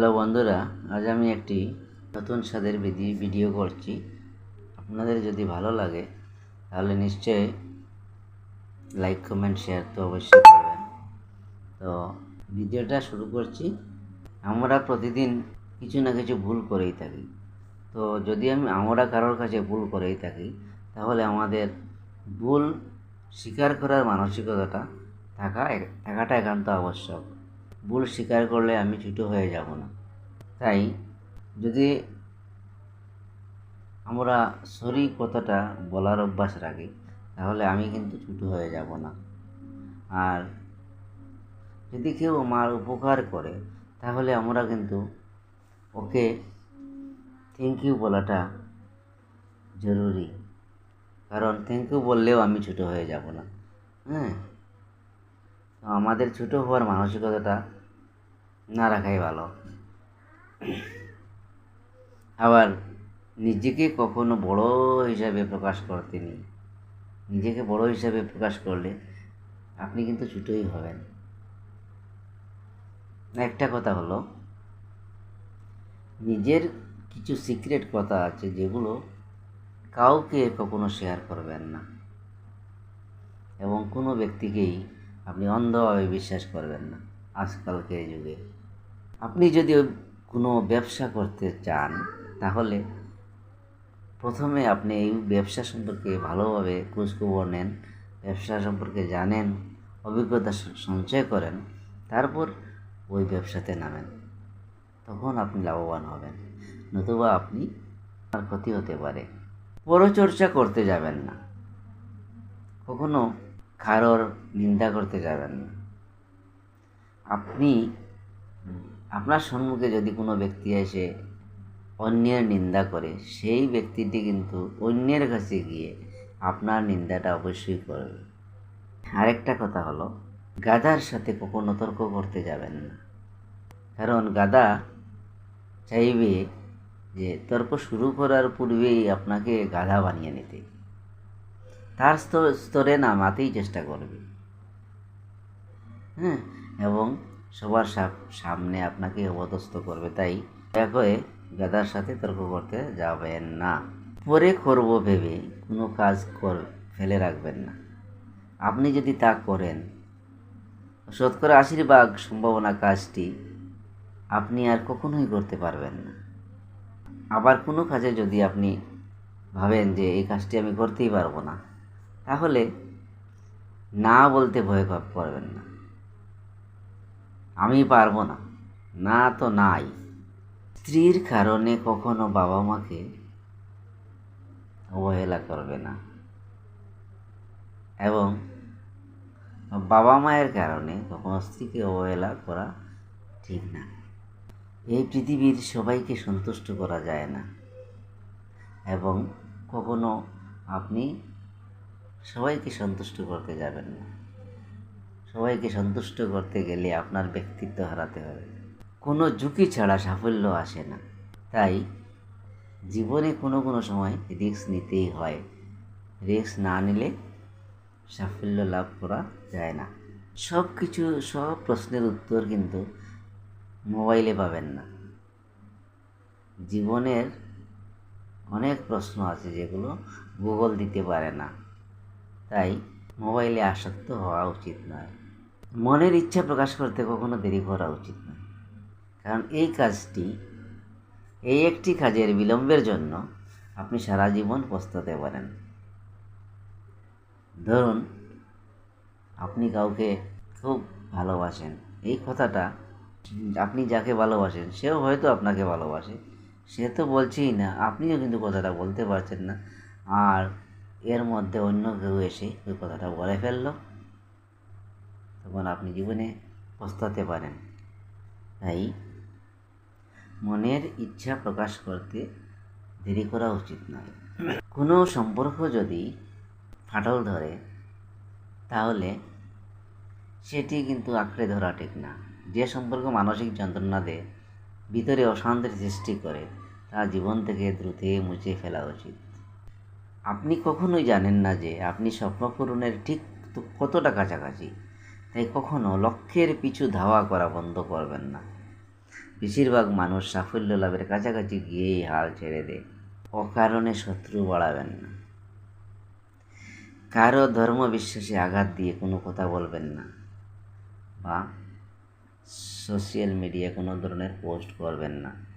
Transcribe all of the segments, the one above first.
Hello বন্ধুরা, আজ আমি একটি নতুন স্বাদের ভিডি- ভিডিও করছি। আপনাদের যদি ভালো লাগে, তাহলে নিশ্চয়ই লাইক কমেন্ট শেয়ার তো অবশ্যই করবেন। তো ভিডিওটা শুরু করছি। আমরা প্রতিদিন কিছু না কিছু ভুল করেই থাকি। তো যদি আমি, আমরা কারোর কাছে ভুল করেই থাকি, তাহলে আমাদের ভুল স্বীকার করার মানসিকতাটা থাকা, থাকাটা একান্ত আবশ্যক। ভুল স্বীকার করলে আমি ছোটো হয়ে যাব না। তাই যদি আমরা সরি কথাটা বলার অভ্যাস রাখি, তাহলে আমি কিন্তু ছোটো হয়ে যাব না। আর যদি কেউ আমার উপকার করে, তাহলে আমরা কিন্তু ওকে থ্যাংক ইউ বলাটা জরুরি। কারণ থ্যাংক ইউ বললেও আমি ছোটো হয়ে যাব না। হ্যাঁ? আমাদের ছোটো হওয়ার মানসিকতাটা না রাখাই ভালো। আবার নিজেকে কখনো বড় হিসাবে প্রকাশ করতে নেই নিজেকে বড় হিসাবে প্রকাশ করলে আপনি কিন্তু ছোটোই হবেন। একটা কথা হলো, নিজের কিছু সিক্রেট কথা আছে যেগুলো কাউকে কখনো শেয়ার করবেন না। এবং কোনো ব্যক্তিকেই আপনি অন্ধভাবে বিশ্বাস করবেন না আজকালকের যুগে। আপনি যদি কোনো ব্যবসা করতে চান, তাহলে প্রথমে আপনি এই ব্যবসা সম্পর্কে ভালোভাবে খোঁজখবর নেন, ব্যবসা সম্পর্কে জানেন, অভিজ্ঞতা সঞ্চয় করেন, তারপর ওই ব্যবসাতে নামেন। তখন আপনি লাভবান হবেন, নতুবা আপনি আর ক্ষতি হতে পারে। পরচর্চা করতে যাবেন না। কখনো কারোর নিন্দা করতে যাবেন না। আপনি আপনার সম্মুখে যদি কোনো ব্যক্তি এসে অন্যের নিন্দা করে, সেই ব্যক্তিটি কিন্তু অন্যের কাছে গিয়ে আপনার নিন্দাটা অবশ্যই করবে। আরেকটা কথা হলো গাদার সাথে কখনো তর্ক করতে যাবেন না। কারণ গাদা চাইবে যে তর্ক শুরু করার পূর্বেই আপনাকে গাধা বানিয়ে নিতে। তার স্তর- নামাতেই চেষ্টা করবে। হ্যাঁ এবং সবার সামনে আপনাকে অবদস্ত করবে। তাই দয়া করে গাদার সাথে তর্ক করতে যাবেন না। পরে করব ভেবে কোনো কাজ কর, ফেলে রাখবেন না। আপনি যদি তা করেন, শতকরা আশির ভাগ সম্ভাবনা কাজটি আপনি আর কখনোই করতে পারবেন না। আবার কোনো কাজে যদি আপনি ভাবেন যে এই কাজটি আমি করতেই পারব না তাহলে না বলতে ভয় করবেন না। আমি পারব না। না তো নাই। স্ত্রীর কারণে কখনো বাবা মাকে অবহেলা করবে না। এবং বাবা মায়ের কারণে কখনো স্ত্রীকে অবহেলা করা ঠিক না। এই পৃথিবীর সবাইকে সন্তুষ্ট করা যায় না। এবং কখনো আপনি সবাইকে সন্তুষ্ট করতে যাবেন না। সবাইকে সন্তুষ্ট করতে গেলে আপনার ব্যক্তিত্ব হারাতে হবে। কোনো ঝুঁকি ছাড়া সাফল্য আসে না। তাই জীবনে কোনো কোনো সময় রিস্ক নিতেই হয়। রিস্ক না নিলে সাফল্য লাভ করা যায় না। সব কিছু সব প্রশ্নের উত্তর কিন্তু মোবাইলে পাবেন না। জীবনের অনেক প্রশ্ন আছে যেগুলো গুগল দিতে পারে না। তাই মোবাইলে আসক্ত হওয়া উচিত নয়। মনের ইচ্ছা প্রকাশ করতে কখনো দেরি করা উচিত নয়। কারণ এই কাজটি, এই একটি কাজের বিলম্বের জন্য আপনি সারা জীবন পস্তাতে পারেন। ধরুন, আপনি কাউকে খুব ভালোবাসেন। এই কথাটা আপনি যাকে ভালোবাসেন, সেও হয়তো আপনাকে ভালোবাসে। সে তো বলছেই না, আপনিও কিন্তু কথাটা বলতে পারছেন না। আর এর মধ্যে অন্য কেউ এসে ওই কথাটা বলে ফেলল। তখন আপনি জীবনে পস্তাতে পারেন। তাই মনের ইচ্ছা প্রকাশ করতে দেরি করা উচিত নয়। কোনো সম্পর্ক যদি ফাটল ধরে, তাহলে সেটি কিন্তু আঁকড়ে ধরা ঠিক না। যে সম্পর্ক মানসিক যন্ত্রণা দেয়, ভিতরে অশান্তির সৃষ্টি করে, তা জীবন থেকে দ্রুতই মুছে ফেলা উচিত। আপনি কখনোই জানেন না যে আপনি স্বপ্ন পূরণের ঠিক কতটা কাছাকাছি। তাই কখনো লক্ষ্যের পিছু ধাওয়া করা বন্ধ করবেন না। বেশিরভাগ মানুষ সাফল্য লাভের কাছাকাছি গিয়েই হাল ছেড়ে দেয়। অকারণে শত্রু বাড়াবেন না। কারও ধর্ম বিশ্বাসে আঘাত দিয়ে কোনো কথা বলবেন না। বা সোশ্যাল মিডিয়ায় কোনো ধরনের পোস্ট করবেন না।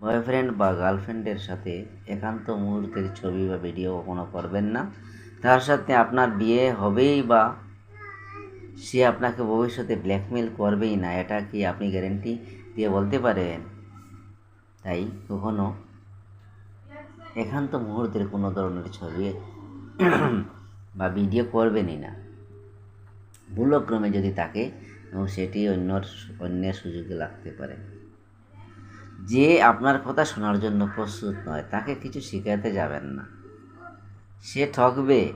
বয়ফ্রেন্ড বা গার্লফ্রেন্ডের সাথে একান্ত মুহূর্তের ছবি বা ভিডিও কখনো করবেন না। তার সাথে আপনার বিয়ে হবেই বা সে আপনাকে ভবিষ্যতে ব্ল্যাকমেল করবেই না, এটা কি আপনি গ্যারেন্টি দিয়ে বলতে পারেন? তাই কখনো একান্ত মুহূর্তের কোনো ধরনের ছবি বা ভিডিও করবেনই না। ভুলক্রমে যদি তাকে, এবং সেটি অন্যর, অন্যের সুযোগে লাগতে পারে। যে আপনার কথা শোনার জন্য প্রস্তুত নয়, তাকে কিছু শেখাতে যাবেন না। সে ঠকবে,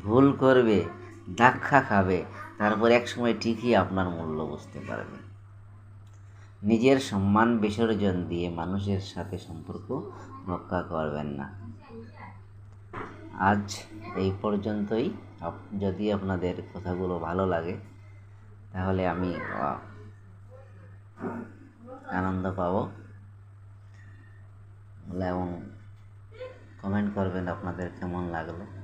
ভুল করবে, ধাক্কা খাবে, তারপর এক সময় ঠিকই আপনার মূল্য বুঝতে পারবে। নিজের সম্মান বিসর্জন দিয়ে মানুষের সাথে সম্পর্ক রক্ষা করবেন না। আজ এই পর্যন্তই। যদি আপনাদের কথাগুলো ভালো লাগে, তাহলে আমি আনন্দ পাবো। এবং কমেন্ট করবেন আপনাদের কেমন লাগল?